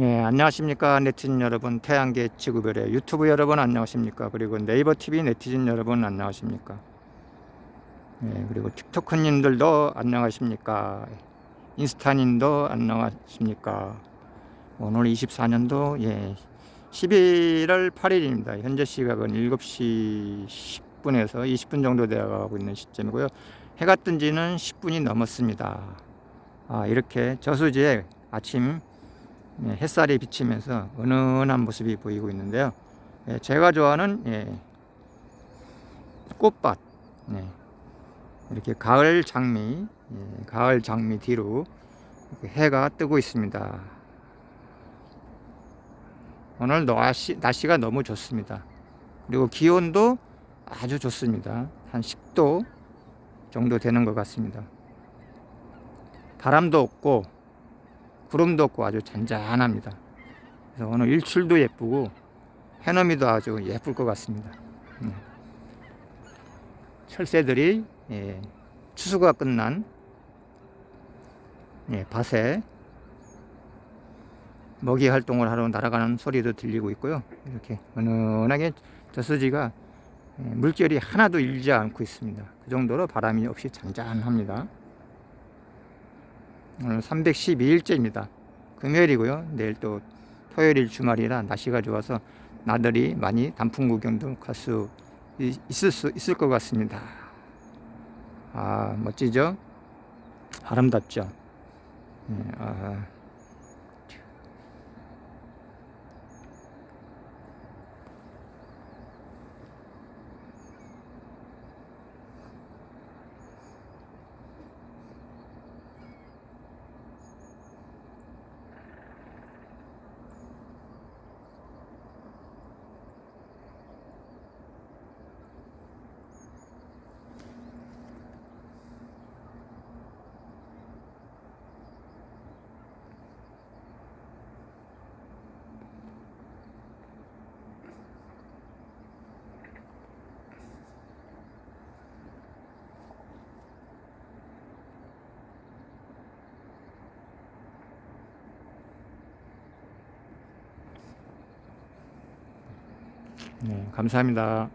예, 안녕하십니까 네티즌 여러분, 태양계 지구별의 유튜브 여러분 안녕하십니까? 그리고 네이버 TV 네티즌 여러분 안녕하십니까? 예, 그리고 틱토크님들도 안녕하십니까? 인스타님도 안녕하십니까? 오늘 24년도 예, 11월 8일입니다. 현재 시각은 7시 10분에서 20분 정도 되어가고 있는 시점이고요. 해가 뜬 지는 10분이 넘었습니다. 아, 이렇게 저수지에 아침 예, 햇살이 비치면서 은은한 모습이 보이고 있는데요. 예, 제가 좋아하는 예, 꽃밭, 예, 이렇게 가을 장미, 예, 가을 장미 뒤로 해가 뜨고 있습니다. 오늘 날씨, 날씨가 너무 좋습니다. 그리고 기온도 아주 좋습니다. 한 10도 정도 되는 것 같습니다. 바람도 없고 구름도 없고 아주 잔잔합니다. 그래서 오늘 일출도 예쁘고 해넘이도 아주 예쁠 것 같습니다. 네. 철새들이 예, 추수가 끝난 예, 밭에 먹이 활동을 하러 날아가는 소리도 들리고 있고요. 이렇게 은은하게 저수지가 예, 물결이 하나도 일지 않고 있습니다. 그 정도로 바람이 없이 잔잔합니다. 오늘 312일째입니다. 금요일이고요. 내일 또 토요일 주말이라 날씨가 좋아서 나들이 많이 단풍 구경도 갈 수 있을 수 있을 것 같습니다. 아 멋지죠? 아름답죠? 네, 아. 네, 감사합니다.